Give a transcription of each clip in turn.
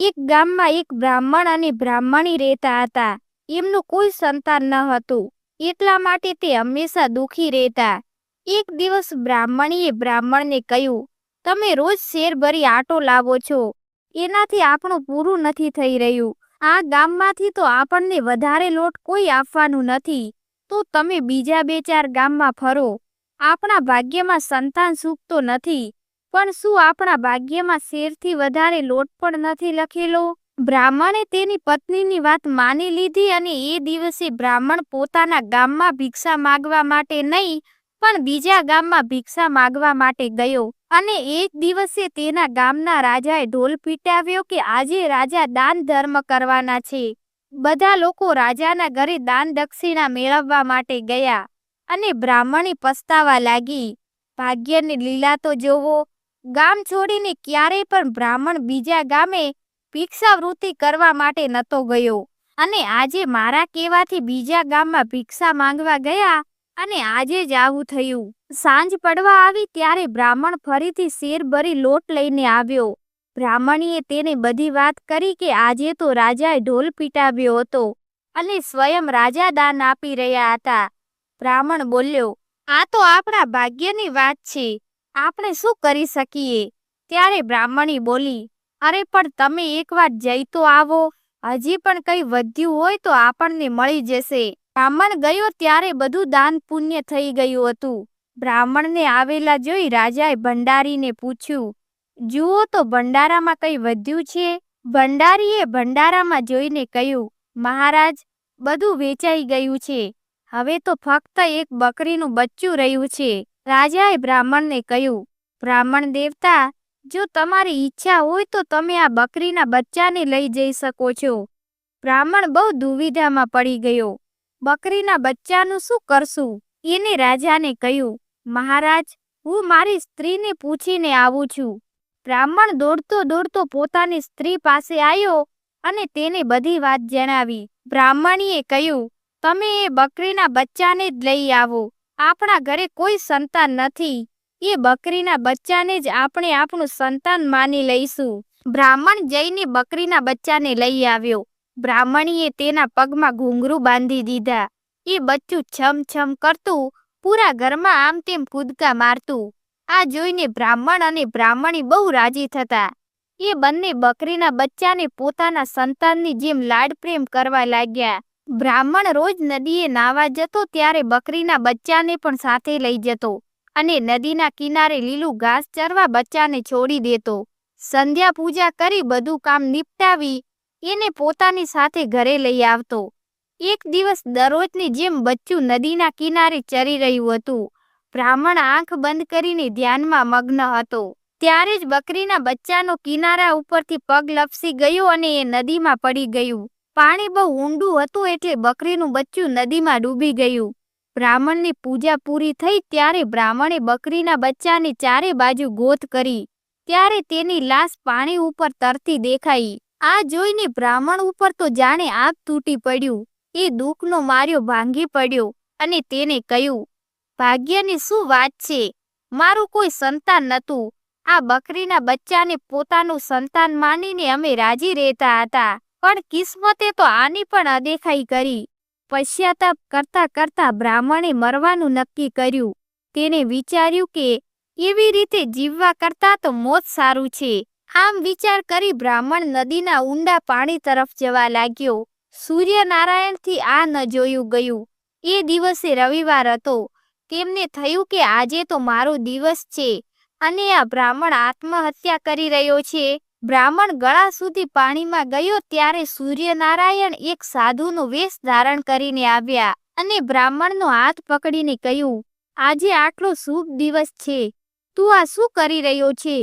એક ગામમાં એક બ્રાહ્મણ અને બ્રાહ્મણી રહેતા હતા. એમનું કોઈ સંતાન ન હતું. એટલા માટે તે હંમેશા દુઃખી રહેતા. એક દિવસ બ્રાહ્મણીએ બ્રાહ્મણને કહ્યું, તમે રોજ શેરભરી આટો લાવો છો. એનાથી આપણું પૂરું નથી થઈ રહ્યું. આ ગામમાંથી તો આપણને વધારે લોટ કોઈ આપવાનું નથી. તો તમે બીજા બે ચાર ગામમાં ફરો. આપણા ભાગ્યમાં સંતાન સુખ તો નથી. પણ શું આપણા ભાગ્યમાં શેરથી વધારે લોટ પણ નથી લખેલો? બ્રાહ્મણે તેની પત્નીની વાત માની લીધી અને એ દિવસે બ્રાહ્મણ પોતાના ગામમાં ભિક્ષા માગવા માટે નહીં, પણ બીજા ગામમાં ભિક્ષા માગવા માટે ગયો અને એક દિવસે તેના ગામના રાજાએ ઢોલ પીટાવ્યો કે આજે રાજા દાન ધર્મ કરવાના છે. બધા લોકો રાજાના ઘરે દાન દક્ષિણા મેળવવા માટે ગયા અને બ્રાહ્મણી પસ્તાવા લાગી. ભાગ્યની લીલા તો જોવો ગામ છોડીને ક્યારેય પણ બ્રાહ્મણ બીજા ગામે ભિક્ષાવૃત્તિ કરવા માટે નતો ગયો. અને આજે મારા કહેવાથી બીજા ગામમાં ભિક્ષા માંગવા ગયા અને આજે જ આવું થયું. સાંજ પડવા આવી ત્યારે બ્રાહ્મણ ફરીથી શેર ભરી લોટ લઈને આવ્યો. બ્રાહ્મણીએ તેને બધી વાત કરી કે આજે તો રાજાએ ઢોલ પીટાવ્યો હતો અને સ્વયં રાજા દાન આપી રહ્યા હતા. બ્રાહ્મણ બોલ્યો, આ તો આપણા ભાગ્યની વાત છે. આપણે શું કરી શકીએ? ત્યારે બ્રાહ્મણી બોલી, અરે, પણ તમે એકવાર જઈ તો આવો. હજી પણ કંઈ વધ્યું હોય તો આપણને મળી જશે. બ્રાહ્મણ ગયો ત્યારે બધું દાન પુણ્ય થઈ ગયું હતું. બ્રાહ્મણને આવેલા જોઈ રાજાએ ભંડારીને પૂછ્યું, જુઓ તો ભંડારામાં કંઈ વધ્યું છે? ભંડારીએ ભંડારામાં જોઈને કહ્યું, મહારાજ, બધું વેચાઈ ગયું છે. હવે તો ફક્ત એક બકરીનું બચ્ચું રહ્યું છે. રાજાએ બ્રાહ્મણને કહ્યું, બ્રાહ્મણ દેવતા, જો તમારી ઈચ્છા હોય તો તમે આ બકરીના બચ્ચાને લઈ જઈ શકો છો. બ્રાહ્મણ બહુ દુવિધામાં પડી ગયો. બકરીના બચ્ચાનું શું કરશું? એને રાજાને કહ્યું, મહારાજ, હું મારી સ્ત્રીને પૂછીને આવું છું. બ્રાહ્મણ દોડતો દોડતો પોતાની સ્ત્રી પાસે આવ્યો અને તેને બધી વાત જણાવી. બ્રાહ્મણીએ કહ્યું, તમે એ બકરીના બચ્ચાને જ લઈ આવો. આપણા ઘરે કોઈ સંતાન નથી. એ બકરીના બચ્ચાને જ આપણે આપણું સંતાન માની લઈશું. બ્રાહ્મણ જઈને બકરીના બચ્ચાને લઈ આવ્યો. બ્રાહ્મણીએ તેના પગમાં ઘૂંઘરું બાંધી દીધા. એ બચ્ચું છમ છમ કરતું, પૂરા ઘરમાં આમ તેમ કૂદકા મારતું. આ જોઈને બ્રાહ્મણ અને બ્રાહ્મણી બહુ રાજી થતા. એ બંને બકરીના બચ્ચાને પોતાના સંતાનની જેમ લાડ પ્રેમ કરવા લાગ્યા. બ્રાહ્મણ રોજ નદીએ નાવા જતો ત્યારે બકરીના બચ્ચાને પણ સાથે લઈ જતો અને નદીના કિનારે લીલું ઘાસ ચરવા બચ્ચાને છોડી દેતો. સંધ્યા પૂજા કરી બધું કામ નિપટાવી એને પોતાની સાથે ઘરે લઈ આવતો. એક દિવસ દરરોજની જેમ બચ્ચું નદીના કિનારે ચરી રહ્યું હતું. બ્રાહ્મણ આંખ બંધ કરીને ધ્યાનમાં મગ્ન હતો. ત્યારે જ બકરીના બચ્ચાનો કિનારા ઉપરથી પગ લપસી ગયો અને એ નદીમાં પડી ગયું. પાણી બહુ ઊંડું હતું એટલે બકરીનું બચ્ચું નદીમાં ડૂબી ગયું. બ્રાહ્મણની પૂજા પૂરી થઈ ત્યારે બ્રાહ્મણે બકરીના બચ્ચાની ચારે બાજુ ગોત કરી. ત્યારે તેની લાશ પાણી ઉપર તરતી દેખાઈ. આ જોઈને બ્રાહ્મણ ઉપર તો જાણે આગ તૂટી પડ્યું. એ દુઃખનો માર્યો ભાંગી પડ્યો અને તેને કહ્યું, ભાગ્યની શું વાત છે? મારું કોઈ સંતાન નહોતું. આ બકરીના બચ્ચાને પોતાનું સંતાન માનીને અમે રાજી રહેતા હતા. પણ કિસ્મતે તો આની પણ અદેખાઈ કરી. પશ્ચાતાપ કરતા કરતા બ્રાહ્મણે મરવાનું નક્કી કર્યું. તેને વિચાર્યું કે, એવી રીતે જીવવા કરતા તો મોત સારું છે. આમ વિચાર કરી બ્રાહ્મણ નદીના ઊંડા પાણી તરફ જવા લાગ્યો. સૂર્યનારાયણથી આ ન જોયું ગયું. એ દિવસે રવિવાર હતો. તેમને થયું કે આજે તો મારો દિવસ છે. અને આ બ્રાહ્મણ આત્મહત્યા કરી રહ્યો છે. બ્રાહ્મણ ગળા સુધી પાણીમાં ગયો ત્યારે સૂર્યનારાયણ એક સાધુનો વેશ ધારણ કરીને આવ્યા અને બ્રાહ્મણનો હાથ પકડીને કહ્યું, આજે આટલો શુભ દિવસ છે. તું આ શું કરી રહ્યો છે?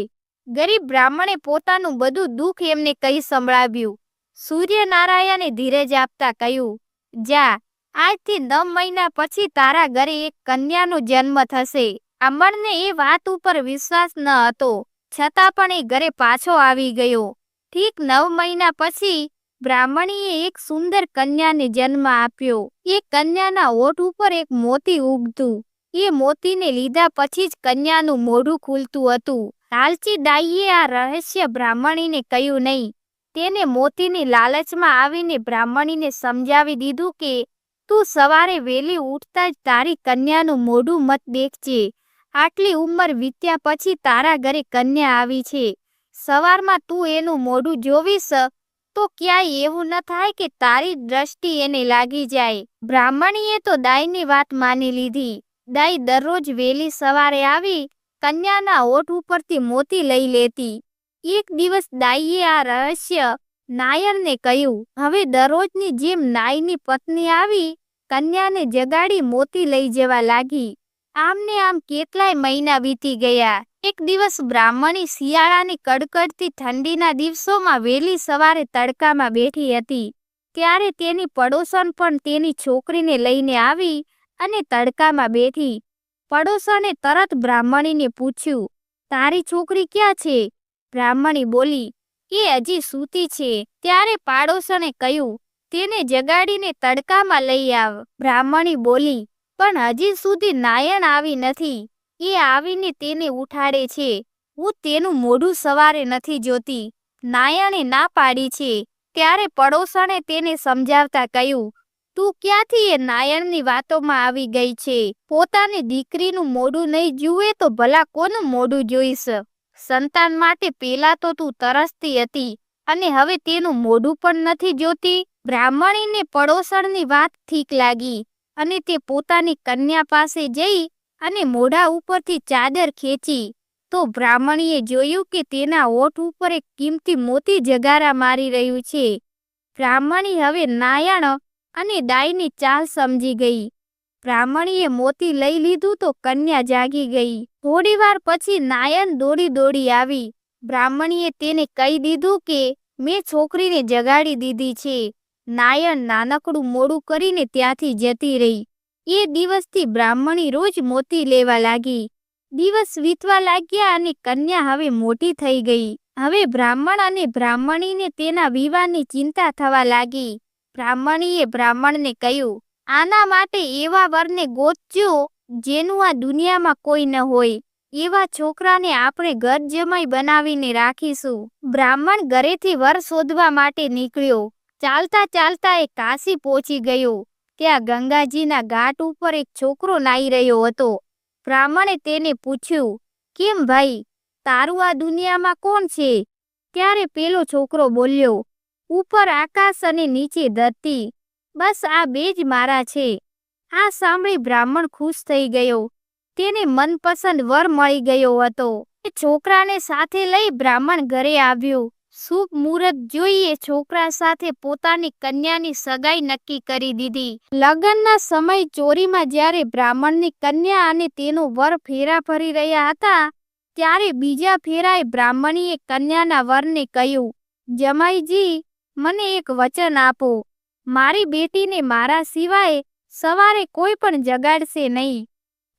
ગરીબ બ્રાહ્મણે પોતાનું બધું દુઃખ એમને કહી સંભળાવ્યું. સૂર્યનારાયણે ધીરજ આપતા કહ્યું, જા, આજથી નવ મહિના પછી તારા ઘરે એક કન્યાનો જન્મ થશે. અમરને એ વાત ઉપર વિશ્વાસ ન હતો. છતાં પણ એ ઘરે પાછો આવી ગયો. ઠીક નવ મહિના પછી બ્રાહ્મણીએ એક સુંદર કન્યાને જન્મ આપ્યો. એ કન્યાના ઓઠ ઉપર એક મોતી ઉગતું. એ મોતીને લીધા પછી જ કન્યાનું મોઢું ખુલતું હતું. લાલચી દાઈએ આ રહસ્ય બ્રાહ્મણીને કહ્યું નહીં. તેને મોતીની લાલચમાં આવીને બ્રાહ્મણીને સમજાવી દીધું કે, તું સવારે વહેલી ઉઠતા જ તારી કન્યાનું મોઢું મત દેખજે. આટલી ઉંમર વીત્યા પછી તારા ઘરે કન્યા આવી છે. સવારમાં તું એનું મોઢું જોવીશ, તો ક્યાંય એવું ન થાય કે તારી દ્રષ્ટિ એને લાગી જાય. બ્રાહ્મણીએ તો દાઈની વાત માની લીધી. દાઈ દરરોજ વહેલી સવારે આવી, કન્યાના ઓઠ ઉપરથી મોતી લઈ લેતી. એક દિવસ દાઈએ આ રહસ્ય નાયરને કહ્યું, હવે દરરોજની જેમ નાઈની પત્ની આવી, કન્યાને જગાડી મોતી લઈ જવા લાગી. આમને આમ કેટલાય મહિના વીતી ગયા. એક દિવસ બ્રાહ્મણી શિયાળાની કડકડતી ઠંડીના દિવસોમાં વહેલી સવારે તડકામાં બેઠી હતી. ત્યારે તેની પડોશન પણ તેની છોકરીને લઈને આવી અને તડકામાં બેઠી. પડોસને તરત બ્રાહ્મણીને પૂછ્યું, તારી છોકરી ક્યાં છે? બ્રાહ્મણી બોલી, એ હજી સૂતી છે. ત્યારે પાડોશને કહ્યું, તેને જગાડીને તડકામાં લઈ આવ. બ્રાહ્મણી બોલી પણ હજી સુધી નાયણ આવી નથી. એ આવીને તેને ઉઠાડે છે. હું તેનું મોઢું સવારે નથી જોતી. નાયણે ના પાડી છે. ત્યારે પડોશણે તેને સમજાવતા કહ્યું, તું ક્યાંથી એ નાયણની વાતોમાં આવી ગઈ છે? પોતાની દીકરીનું મોઢું નહીં જુએ તો ભલા કોનું મોઢું જોઈશ? સંતાન માટે પેલા તો તું તરસતી હતી અને હવે તેનું મોઢું પણ નથી જોતી. બ્રાહ્મણીને પડોસણની વાત ઠીક લાગી. અને તે પોતાની કન્યા પાસે જઈ અને મોઢા ઉપરથી ચાદર ખેંચી. તો બ્રાહ્મણીએ જોયું કે તેના ઓઠ ઉપર એક કિંમતી મોતી જગારા મારી રહ્યું છે. બ્રાહ્મણી હવે નાયણ અને દાઈની ચાલ સમજી ગઈ. બ્રાહ્મણીએ મોતી લઈ લીધું તો કન્યા જાગી ગઈ. થોડીવાર પછી નાયણ દોડી દોડી આવી. બ્રાહ્મણીએ તેને કહી દીધું કે, મેં છોકરીને જગાડી દીધી છે. નાયણ નાનકડું મોડું કરીને ત્યાંથી જતી રહી. એ દિવસથી બ્રાહ્મણી રોજ મોતી લેવા લાગી. દિવસ વીતવા લાગ્યા અને કન્યા હવે મોટી થઈ ગઈ. હવે બ્રાહ્મણ અને બ્રાહ્મણીને તેના વિવાહની ચિંતા થવા લાગી. બ્રાહ્મણીએ બ્રાહ્મણને કહ્યું, આના માટે એવા વરને ગોતજો, જેનું આ દુનિયામાં કોઈ ન હોય. એવા છોકરાને આપણે ઘર જમાઈ બનાવીને રાખીશું. બ્રાહ્મણ ઘરેથી વર શોધવા માટે નીકળ્યો. ચાલતા ચાલતા એ કાશી પહોંચી ગયો. ત્યાં ગંગાજીના ઘાટ ઉપર એક છોકરો નાઈ રહ્યો હતો. બ્રાહ્મણે તેને પૂછ્યું, કેમ ભાઈ, તારું આ દુનિયામાં કોણ છે? ત્યારે પેલો છોકરો બોલ્યો, ઉપર આકાશ અને નીચે ધરતી. બસ આ બે જ મારા છે. આ સાંભળી બ્રાહ્મણ ખુશ થઈ ગયો. તેને મનપસંદ વર મળી ગયો હતો. એ છોકરાને સાથે લઈ બ્રાહ્મણ ઘરે આવ્યો. શુભ મુહૂર્ત જોઈએ છોકરા સાથે પોતાની કન્યાની સગાઈ નક્કી કરી દીધી. લગ્નના સમય ચોરીમાં જ્યારે બ્રાહ્મણની કન્યા અને તેનો વર ફેરા ફરી રહ્યા હતા, ત્યારે બીજા ફેરાએ બ્રાહ્મણીએ કન્યાના વરને કહ્યું, જમાઈજી, મને એક વચન આપો. મારી બેટીને મારા સિવાય સવારે કોઈ પણ જગાડશે નહીં.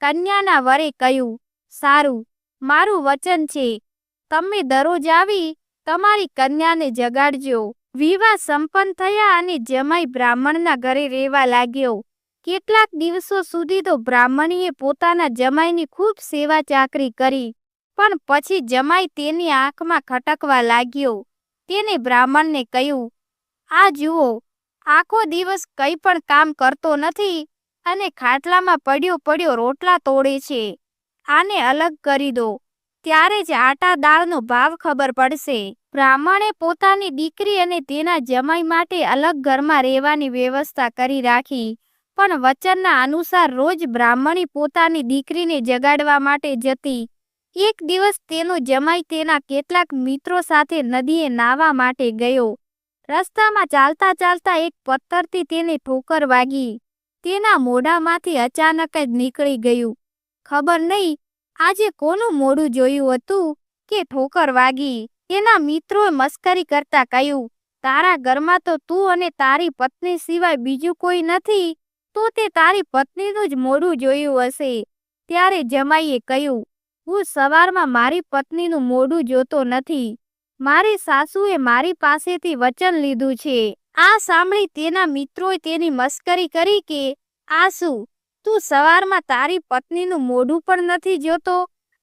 કન્યાના વરે કહ્યું, સારું, મારું વચન છે. તમે દરરોજ આવી તમારી કન્યાને જગાડજો. વિવાહ સંપન્ન થયા અને જમાઈ બ્રાહ્મણના ઘરે રહેવા લાગ્યો. કેટલાક દિવસો સુધી તો બ્રાહ્મણીએ પોતાના જમાઈની ખૂબ સેવા ચાકરી કરી, પણ પછી જમાઈ તેની આંખમાં ખટકવા લાગ્યો. તેને બ્રાહ્મણને કહ્યું, આ જુઓ, આખો દિવસ કંઈ પણ કામ કરતો નથી અને ખાટલામાં પડ્યો પડ્યો રોટલા તોડે છે. આને અલગ કરી દો. ત્યારે જ આટા દાળનો ભાવ ખબર પડશે. બ્રાહ્મણે પોતાની દીકરી અને તેના જમાઈ માટે અલગ ઘરમાં રહેવાની વ્યવસ્થા કરી રાખી, પણ વચનના અનુસાર રોજ બ્રાહ્મણી પોતાની દીકરીને જગાડવા માટે જતી. એક દિવસ તેનો જમાઈ તેના કેટલાક મિત્રો સાથે નદીએ નાહવા માટે ગયો. રસ્તામાં ચાલતા ચાલતા એક પથ્થરથી તેને ઠોકર વાગી. તેના મોઢામાંથી અચાનક જ નીકળી ગયું. ખબર નહીં આજે કોનું મોઢું જોયું હતું કે ઠોકર વાગી? તેના મિત્રોએ મસ્કરી કરતા કહ્યું, તારા ઘરમાં તો તું અને તારી પત્ની સિવાય બીજું કોઈ નથી, તો તે તારી પત્નીનું જ મોઢું જોયું હશે. ત્યારે જમાઈએ કહ્યું, હું સવારમાં મારી પત્નીનું મોઢું જોતો નથી. મારી સાસુએ મારી પાસેથી વચન લીધું છે. આ સાંભળી તેના મિત્રોએ તેની મસ્કરી કરી કે આ તું સવારમાં તારી પત્નીનું મોઢું પણ નથી જોતો?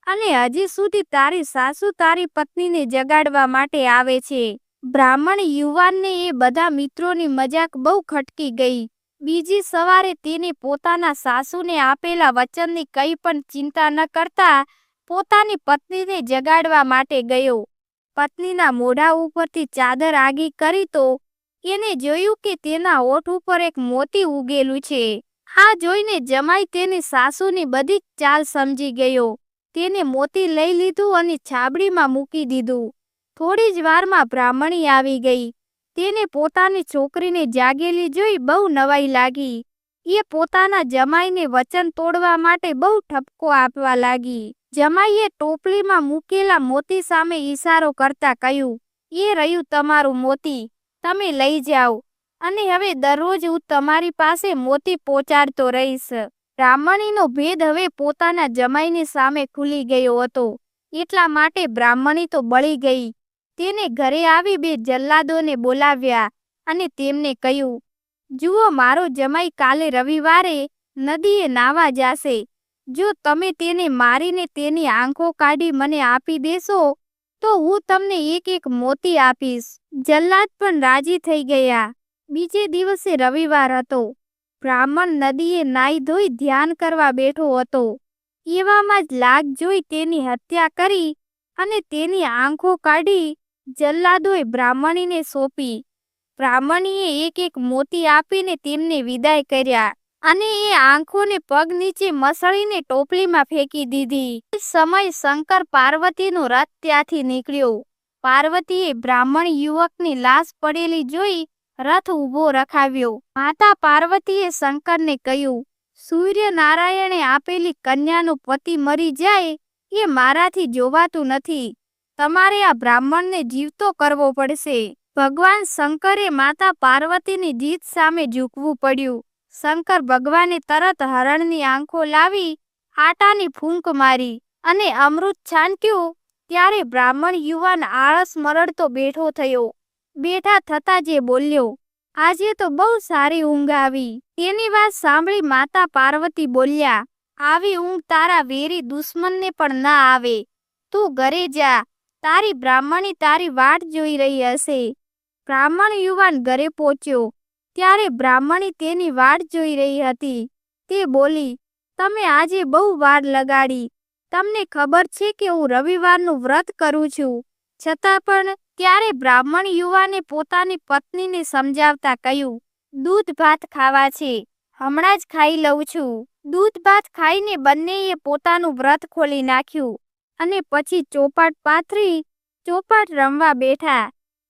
અને હજી સુધી તારી સાસુ તારી પત્નીને જગાડવા માટે આવે છે. બ્રાહ્મણ યુવાનને એ બધા મિત્રોની મજાક બહુ ખટકી ગઈ. બીજી સવારે તેને પોતાના સાસુને આપેલા વચનની કંઈ પણ ચિંતા ન કરતા પોતાની પત્નીને જગાડવા માટે ગયો. પત્નીના મોઢા ઉપરથી ચાદર આગી કરી તો એને જોયું કે તેના ઓઠ ઉપર એક મોતી ઉગેલું છે. આ જોઈને જમાઈ તેની સાસુની બધી ચાલ સમજી ગયો. તેને મોતી લઈ લીધું અને છાબડીમાં મૂકી દીધું. થોડી જ વારમાં બ્રાહ્મણી આવી ગઈ. તેને પોતાની છોકરીને જાગેલી જોઈ બહુ નવાઈ લાગી. એ પોતાના જમાઈને વચન તોડવા માટે બહુ ઠપકો આપવા લાગી. જમાઈએ ટોપલીમાં મૂકેલા મોતી સામે ઈશારો કરતા કહ્યું, એ રહ્યું તમારું મોતી. તમે લઈ જાઓ. અને હવે દરરોજ હું તમારી પાસે મોતી પહોંચાડતો રહીશ. બ્રાહ્મણીનો ભેદ હવે પોતાના જમાઈની સામે ખુલી ગયો હતો. એટલા માટે બ્રાહ્મણી તો બળી ગઈ. તેને ઘરે આવી બે જલ્લાદોને બોલાવ્યા અને તેમને કહ્યું, જુઓ, મારો જમાઈ કાલે રવિવારે નદીએ નાવા જાશે. જો તમે તેને મારીને તેની આંખો કાઢી મને આપી દેશો, તો હું તમને એક એક મોતી આપીશ. જલ્લાદ પણ રાજી થઈ ગયા. બીજે દિવસે રવિવાર હતો. બ્રાહ્મણ નદીએ નાહી ધોઈ ધ્યાન કરવા બેઠો હતો. એવામાં જ લાગ જોઈ તેની હત્યા કરી અને તેની આંખો કાઢી જલ્લાદોએ બ્રાહ્મણીને સોંપી. બ્રાહ્મણીએ એક એક મોતી આપીને તેમને વિદાય કર્યા અને એ આંખોને પગ નીચે મસળીને ટોપલીમાં ફેંકી દીધી. સમય શંકર પાર્વતીનો રથ ત્યાંથી નીકળ્યો. પાર્વતીએ બ્રાહ્મણ યુવકની લાશ પડેલી જોઈ રથ ઊભો રખાવ્યો. માતા પાર્વતીએ શંકરને કહ્યું, સૂર્યનારાયણે આપેલી કન્યાનો પતિ મરી જાય એ મારાથી જોવાતું નથી. તમારે આ બ્રાહ્મણને જીવતો કરવો પડશે. ભગવાન શંકરે માતા પાર્વતીની જીત સામે ઝૂકવું પડ્યું. શંકર ભગવાને તરત હરણની આંખો લાવી, આટાની ફૂંક મારી અને અમૃત છાંટ્યું. ત્યારે બ્રાહ્મણ યુવાન આળસ મરડતો બેઠો થયો. બેઠા થતા જે બોલ્યો, આજે તો બહુ સારી ઊંઘ આવી. તેની વાત સાંભળી માતા પાર્વતી બોલ્યા, આવી ઊંઘ તારા વેરી દુશ્મનને પણ ના આવે. તું ઘરે જા. તારી બ્રાહ્મણી તારી વાટ જોઈ રહી હશે. બ્રાહ્મણ યુવાન ઘરે પહોંચ્યો. ત્યારે બ્રાહ્મણી તેની વાટ જોઈ રહી હતી. તે બોલી, તમે આજે બહુ વાર લગાડી. તમને ખબર છે કે હું રવિવારનું વ્રત કરું છું. છતાં પણ ત્યારે બ્રાહ્મણ યુવાને પોતાની પત્નીને સમજાવતા કહ્યું, દૂધ ભાત ખાવા છે, હમણાં જ ખાઈ લઉં છું. દૂધ ભાત ખાઈને બંનેએ પોતાનું વ્રત ખોલી નાખ્યું અને પછી ચોપાટ પાથરી, ચોપાટ રમવા બેઠા.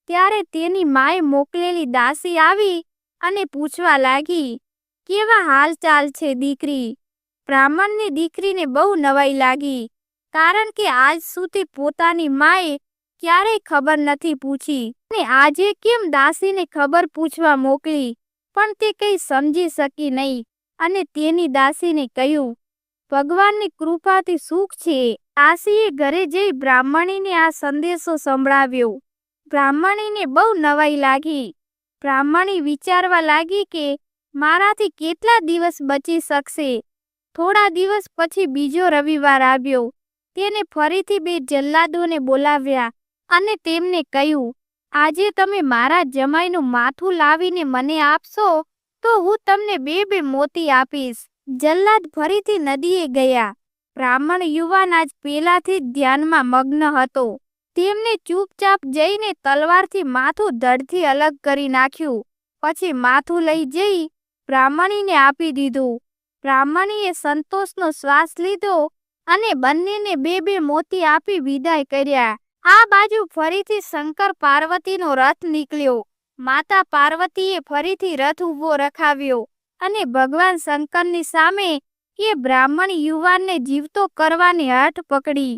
ત્યારે તેની માએ મોકલેલી દાસી આવી અને પૂછવા લાગી, કેવા હાલચાલ છે દીકરી? બ્રાહ્મણની દીકરીને બહુ નવાઈ લાગી, કારણ કે આજ સુધી પોતાની માએ ક્યારેય ખબર નથી પૂછી. અને આજે કેમ દાસીને ખબર પૂછવા મોકલી? પણ તે કંઈ સમજી શકી નહીં. અને તેની દાસીને કહ્યું, ભગવાનની કૃપાથી સુખ છે. દાસીએ ઘરે જઈ બ્રાહ્મણીને આ સંદેશો સંભળાવ્યો. બ્રાહ્મણીને બહુ નવાઈ લાગી. બ્રાહ્મણી વિચારવા લાગી કે મારાથી કેટલા દિવસ બચી શકશે? થોડા દિવસ પછી બીજો રવિવાર આવ્યો. તેને ફરીથી બે જલ્લાદોને બોલાવ્યા. અને તેમને કહ્યું, આજે તમે મારા જમાઈનું માથું લાવીને મને આપશો, તો હું તમને બે બે મોતી આપીશ. જલ્લાદ ફરીથી નદીએ ગયા. બ્રાહ્મણ યુવાન આજ પહેલાથી જ ધ્યાનમાં મગ્ન હતો. તેમને ચૂપચાપ જઈને તલવારથી માથું ધડથી અલગ કરી નાખ્યું. પછી માથું લઈ જઈ બ્રાહ્મણીને આપી દીધું. બ્રાહ્મણીએ સંતોષનો શ્વાસ લીધો અને બંનેને બે બે મોતી આપી વિદાય કર્યા. આ બાજુ ફરીથી શંકર પાર્વતીનો રથ નીકળ્યો. માતા પાર્વતીએ ફરીથી રથ ઊભો રખાવ્યો અને ભગવાન શંકરની સામે એ બ્રાહ્મણ યુવાનને જીવતો કરવાની હાથ પકડી.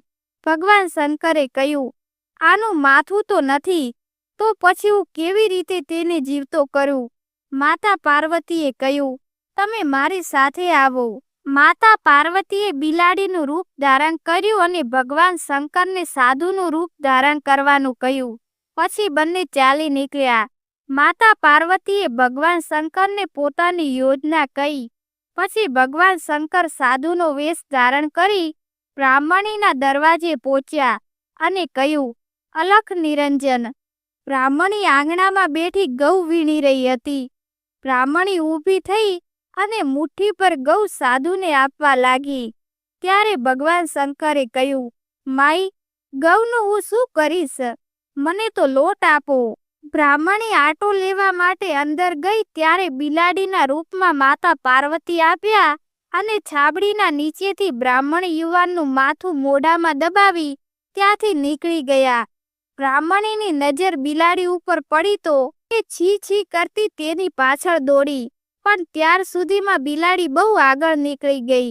ભગવાન શંકરે કહ્યું, આનું માથું તો નથી, તો પછી હું કેવી રીતે તેને જીવતો કરું? માતા પાર્વતીએ કહ્યું, તમે મારી સાથે આવો. માતા પાર્વતીએ બિલાડીનું રૂપ ધારણ કર્યું અને ભગવાન શંકરને સાધુનું રૂપ ધારણ કરવાનું કહ્યું. પછી બંને ચાલી નીકળ્યા. માતા પાર્વતીએ ભગવાન શંકરને પોતાની યોજના કહી. પછી ભગવાન શંકર સાધુનો વેશ ધારણ કરી બ્રાહ્મણીના દરવાજે પહોંચ્યા અને કહ્યું, અલખ નિરંજન, બ્રાહ્મણી આંગણામાં બેઠી ગૌ વીણી રહી હતી. બ્રાહ્મણી ઊભી થઈ અને મુઠ્ઠી પર ગૌ સાધુને આપવા લાગી. ત્યારે ભગવાન શંકરે કહ્યું, માઈ, ગૌનું હું શું કરીશ? મને તો લોટ આપો. બ્રાહ્મણી આટો લેવા માટે અંદર ગઈ ત્યારે બિલાડીના રૂપમાં માતા પાર્વતી આવ્યા અને છાબડીના નીચેથી બ્રાહ્મણ યુવાનનું માથું મોઢામાં દબાવી ત્યાંથી નીકળી ગયા. બ્રાહ્મણીની નજર બિલાડી ઉપર પડી તો એ છી છી કરતી તેની પાછળ દોડી. પણ ત્યાર સુધીમાં બિલાડી બહુ આગળ નીકળી ગઈ.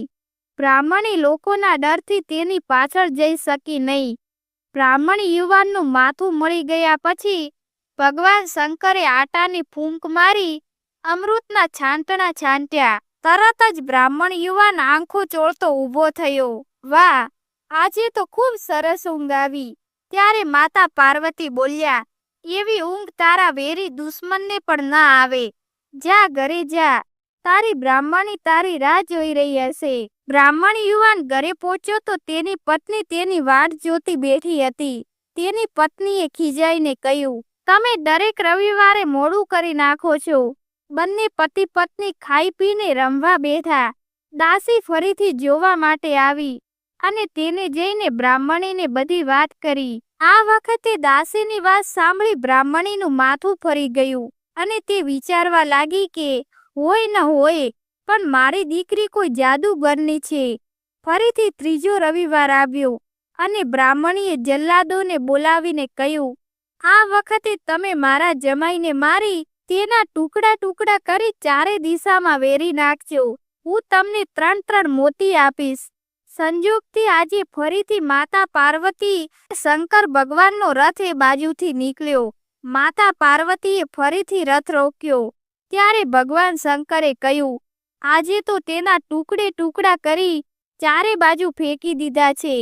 બ્રાહ્મણી લોકોના ડરથી તેની પાછળ જઈ શકી નહીં. બ્રાહ્મણ યુવાનનું માથું મળી ગયા પછી ભગવાન શંકરે આટાની ફૂંક મારી અમૃતના છાંટણા છાંટ્યા. તરત જ બ્રાહ્મણ યુવાન આંખો ચોળતો ઊભો થયો. વાહ, આજે તો ખૂબ સરસ ઊંઘ આવી. ત્યારે માતા પાર્વતી બોલ્યા, એવી ઊંઘ તારા વેરી દુશ્મનને પણ ના આવે. જા ઘરે જા. તારી બ્રાહ્મણી તારી રાહ જોઈ રહી હશે. બ્રાહ્મણ યુવાન ઘરે પહોંચ્યો તો તેની પત્ની તેની વાટ જોતી બેઠી હતી. તેની પત્નીએ ખીજાઈને કહ્યું, તમે દરેક રવિવારે મોડું કરી નાખો છો. બંને પતિ પત્ની ખાઈ પીને રમવા બેઠા. દાસી ફરીથી જોવા માટે આવી અને તેને જઈને બ્રાહ્મણીને બધી વાત કરી. આ વખતે દાસીની વાત સાંભળી બ્રાહ્મણીનું માથું ફરી ગયું. અને તે વિચારવા લાગી કે, હોય ન હોય, પણ મારી દીકરી કોઈ જાદુગરની છે. ફરીથી ત્રીજો રવિવાર આવ્યો અને બ્રાહ્મણીએ જલ્લાદોને બોલાવીને કહ્યું, આ વખતે તમે મારા જમાઈને મારી તેના ટુકડા ટુકડા કરી ચારે દિશામાં વેરી નાખજો. હું તમને ત્રણ ત્રણ મોતી આપીશ. સંજોગથી આજે ફરીથી માતા પાર્વતી શંકર ભગવાનનો રથ એ બાજુથી નીકળ્યો. માતા પાર્વતીએ ફરીથી રથ રોક્યો. ત્યારે ભગવાન શંકરે કહ્યું, આજે તો તેના ટુકડે ટુકડા કરી ચારે બાજુ ફેંકી દીધા છે.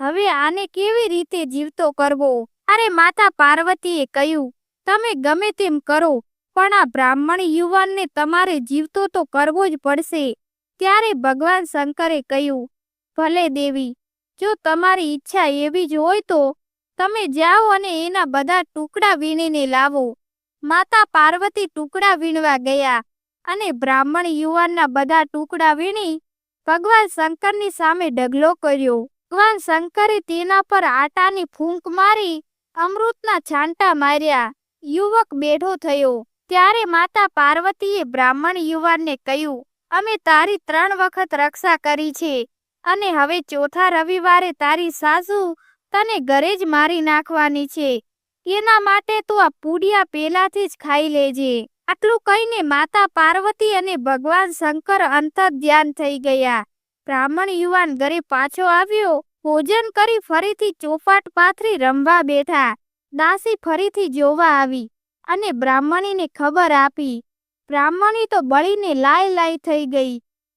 હવે આને કેવી રીતે જીવતો કરવો? અરે માતા પાર્વતીએ કહ્યું, તમે ગમે તેમ કરો, પણ આ બ્રાહ્મણ યુવાનને તમારે જીવતો તો કરવો જ પડશે. ત્યારે ભગવાન શંકરે કહ્યું, ભલે દેવી, જો તમારી ઈચ્છા એવી જ હોય તો તમે જાઓ અને એના બધા ટુકડા વીણીને લાવો. માતા પાર્વતી ટુકડા વીણવા ગયા અને બ્રાહ્મણ યુવાનના બધા ટુકડા વીણી ભગવાન શંકરની સામે ઢગલો કર્યો. ભગવાન શંકરે તેના પર આટાની ફૂંક મારી અમૃતના છાંટા માર્યા. યુવક બેઠો થયો. ત્યારે માતા પાર્વતીએ બ્રાહ્મણ યુવાનને કહ્યું, અમે તારી ત્રણ વખત રક્ષા કરી છે અને હવે ચોથા રવિવારે તારી સાસુ તને ઘરે જ મારી નાખવાની છે. એના માટે તું આ પૂડિયા પેલાથી જ ખાઈ લેજે. આટલું કહીને માતા પાર્વતી અને ભગવાન શંકર અંતર ધ્યાન થઈ ગયા. બ્રાહ્મણ યુવાન ઘરે પાછો આવ્યો. ભોજન કરી ફરીથી ચોપાટ પાથરી રમવા બેઠા. દાસી ફરીથી જોવા આવી અને બ્રાહ્મણીને ખબર આપી. બ્રાહ્મણી તો બળીને લાય લાય થઈ ગઈ.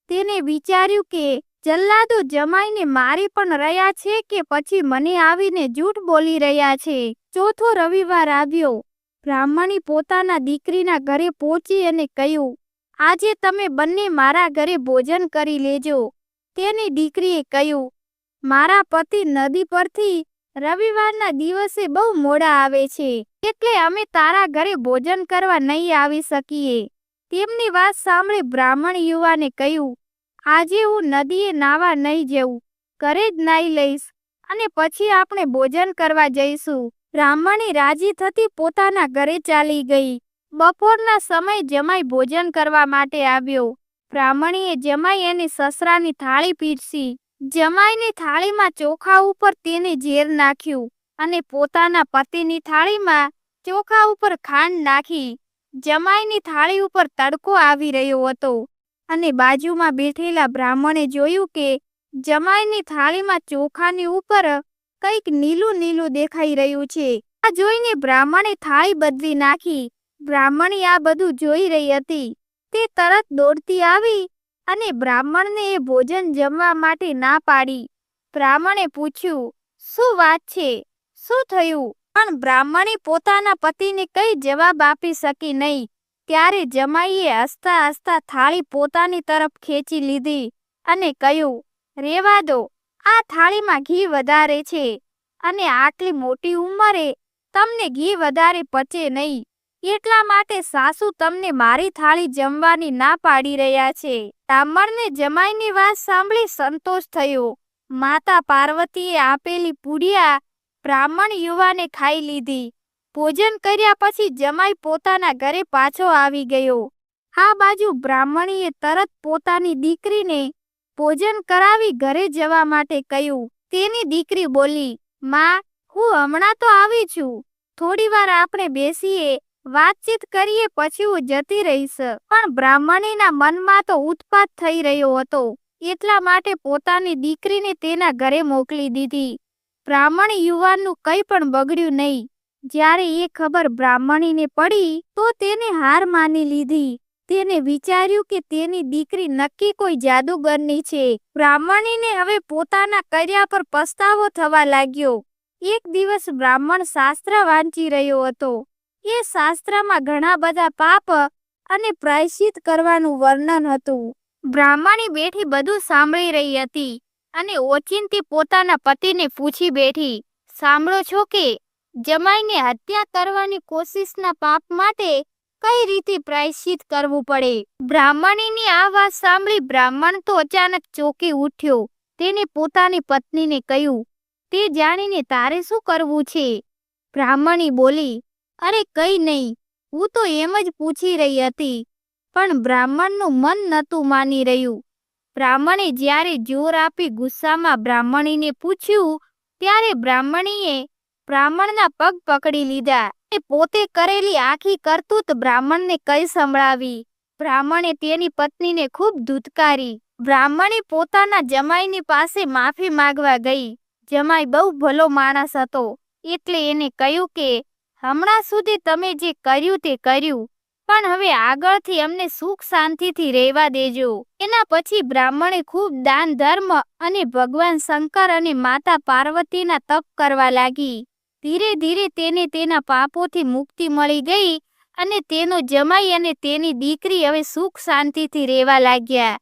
તેને વિચાર્યું કે જલ્લાદો જમાઈને મારી પણ રહ્યા છે કે પછી મને આવીને જૂઠ બોલી રહ્યા છે? ચોથો રવિવાર આવ્યો. બ્રાહ્મણી પોતાના દીકરીના ઘરે પહોંચી અને કહ્યું, આજે તમે બંને મારા ઘરે ભોજન કરી લેજો. તેની દીકરીએ કહ્યું, મારા પતિ નદી પરથી રવિવારના દિવસે બહુ મોડા આવે છે, એટલે અમે તારા ઘરે ભોજન કરવા નહીં આવી શકીએ. તેમની વાત સાંભળી બ્રાહ્મણ યુવાને કહ્યું આજે હું નદીએ નાવા નહીં જેવું, ઘરે જ નાઈ લઈશ અને પછી આપણે ભોજન કરવા જઈશું. બ્રાહ્મણી રાજી થતી પોતાના ઘરે ચાલી ગઈ. બપોરના સમય જમાઈ ભોજન કરવા માટે આવ્યો. બ્રાહ્મણીએ જમાઈ એની સસરાની થાળી પીરસી. જમાઈની થાળીમાં ચોખા ઉપર તેને ઝેર નાખ્યું અને પોતાના પતિની થાળીમાં ચોખા ઉપર ખાંડ નાખી. જમાઈની થાળી ઉપર તડકો આવી રહ્યો હતો. અને બાજુમાં બેઠેલા બ્રાહ્મણે જોયું કે જમાઈની થાળીમાં ચોખાની ઉપર કંઈક નીલું નીલું દેખાઈ રહ્યું છે. આ જોઈને બ્રાહ્મણે થાળી બદલી નાખી. બ્રાહ્મણી આ બધું જોઈ રહી હતી. તે તરત દોડતી આવી અને બ્રાહ્મણને એ ભોજન જમવા માટે ના પાડી. બ્રાહ્મણે પૂછ્યું, શું વાત છે? શું થયું? પણ બ્રાહ્મણી પોતાના પતિને કઈ જવાબ આપી શકી નહીં. ત્યારે જમાઈએ હસતા હસતા થાળી પોતાની તરફ ખેંચી લીધી અને કહ્યું, રેવા દો, આ થાળીમાં ઘી વધારે છે અને આટલી મોટી ઉંમરે તમને ઘી વધારે પચે નહીં. એટલા માટે સાસુ તમને મારી થાળી જમવાની ના પાડી રહ્યા છે. બ્રાહ્મણને જમાઈની વાત સાંભળી સંતોષ થયો. માતા પાર્વતીએ આપેલી પૂડિયા બ્રાહ્મણ યુવાને ખાઈ લીધી. ભોજન કર્યા પછી જમાઈ પોતાના ઘરે પાછો આવી ગયો. આ બાજુ બ્રાહ્મણીએ તરત પોતાની દીકરીને ભોજન કરાવી ઘરે જવા માટે કહ્યું. તેની દીકરી બોલી, માં, હું હમણાં તો આવી છું. થોડી વાર આપણે બેસીએ, વાતચીત કરીએ પછી હું જતી રહીશ. પણ બ્રાહ્મણીના મનમાં તો ઉત્પાત થઈ રહ્યો હતો. એટલા માટે પોતાની દીકરીને તેના ઘરે મોકલી દીધી. બ્રાહ્મણ યુવાનનું કંઈ પણ બગડ્યું નહીં. જ્યારે એ ખબર બ્રાહ્મણીને પડી, તો તેને હાર માની લીધી. તેને વિચાર્યું કે તેની દીકરી નક્કી કોઈ જાદુગરની છે. બ્રાહ્મણીને હવે પોતાના કર્યા પર પસ્તાવો થવા લાગ્યો. એક દિવસ બ્રાહ્મણ શાસ્ત્ર વાંચી રહ્યો હતો. એ શાસ્ત્રમાં ઘણા બધા પાપ અને પ્રાયશ્ચિત કરવાનું વર્ણન હતું. બ્રાહ્મણી બેઠી બધું સાંભળી રહી હતી અને ઓચિંતી પોતાના પતિને પૂછી બેઠી, સાંભળો છો કે જમાઈને હત્યા કરવાની કોશિશના પાપ માટે કઈ રીતે પ્રાયશ્ચિત કરવું પડે? બ્રાહ્મણીની આ વાત સાંભળી બ્રાહ્મણ તો અચાનક ચોકી ઉઠ્યો. તેને પોતાની પત્નીને કહ્યું, તે જાણીને તારે શું કરવું છે? બ્રાહ્મણી બોલી, અરે કઈ નહીં, હું તો એમ જ પૂછી રહી હતી, પણ બ્રાહ્મણનું મન નહોતું માની રહ્યું. બ્રાહ્મણે જ્યારે જોર આપી ગુસ્સામાં બ્રાહ્મણીને પૂછ્યું, ત્યારે બ્રાહ્મણીએ બ્રાહ્મણના પગ પકડી લીધા. એ પોતે કરેલી આખી કરતૂત બ્રાહ્મણને કઈ સંભળાવી? બ્રાહ્મણે તેની પત્નીને ખૂબ ધૂતકારી. બ્રાહ્મણી પોતાના જમાઈની પાસે માફી માંગવા ગઈ. જમાઈ બહુ ભલો માણસ હતો. એટલે એને કહ્યું કે, હમણાં સુધી તમે જે કર્યું તે કર્યું. પણ હવે આગળથી અમને સુખ શાંતિથી રહેવા દેજો. એના પછી બ્રાહ્મણે ખૂબ દાન ધર્મ અને ભગવાન શંકર અને માતા પાર્વતીના તપ કરવા લાગી. ધીરે ધીરે તેને તેના પાપોથી મુક્તિ મળી ગઈ અને તેનો જમાઈ અને તેની દીકરી હવે સુખ શાંતિથી રહેવા લાગ્યા.